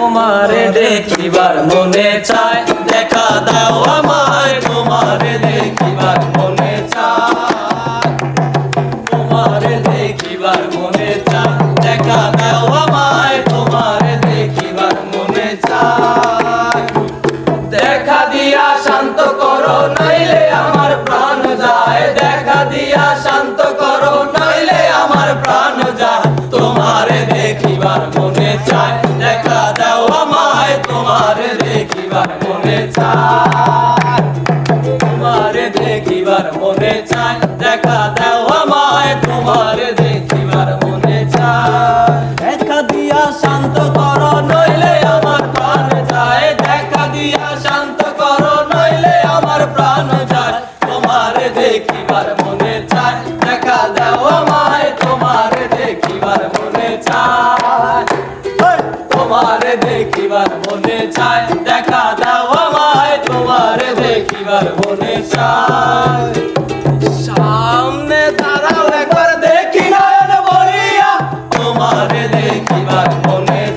তোমারে দেখিবার মনে চায়, দেখা দাও আমায়, তোমারে দেখিবার মনে চায়। তোমারে দেখিবার মনে চায়, দেখা দাও আমায়, তোমারে দেখিবার মনে চায়। দেখা দিয়া শান্ত করো, নইলে আমার প্রাণ যায়। দেখা দিয়া শান্ত করো, নইলে আমার প্রাণ যায়। তোমারে দেখিবার মনে চায় আমায় তোমারে দেখিবার মনে চায়। দিয়া শান্ত করো, নইলে আমার প্রাণ যায়। দেখা দিয়া শান্ত করো, নইলে আমার প্রাণ যায়। তোমারে দেখিবার মনে চায়। দেখা দাও আমায় তোমারে দেখিবার মনে চায়! তোমারে দেখিবার মনে চায়। দেখা দাও আমায় তোমারে দেখিবার মনে চায়।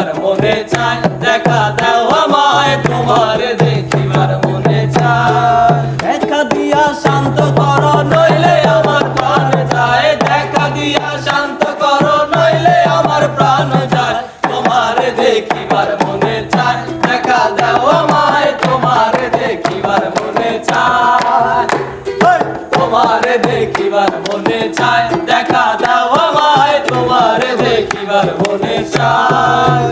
দেখিবার মনে চায় দেখা দাও আমায় তোমারে দেখিবার মনে চায়। দেখা দিয়া শান্ত করো নইলে আমার প্রাণ যায়। দেখা দিয়া শান্ত করো নইলে আমার প্রাণ যায়। তোমারে দেখিবার মনে চায় দেখা দাও আমায় তোমারে দেখিবার মনে চায়! তোমারে দেখিবার মনে চায় দেখা দাও আমায় তোমারে এবার মনে চায়।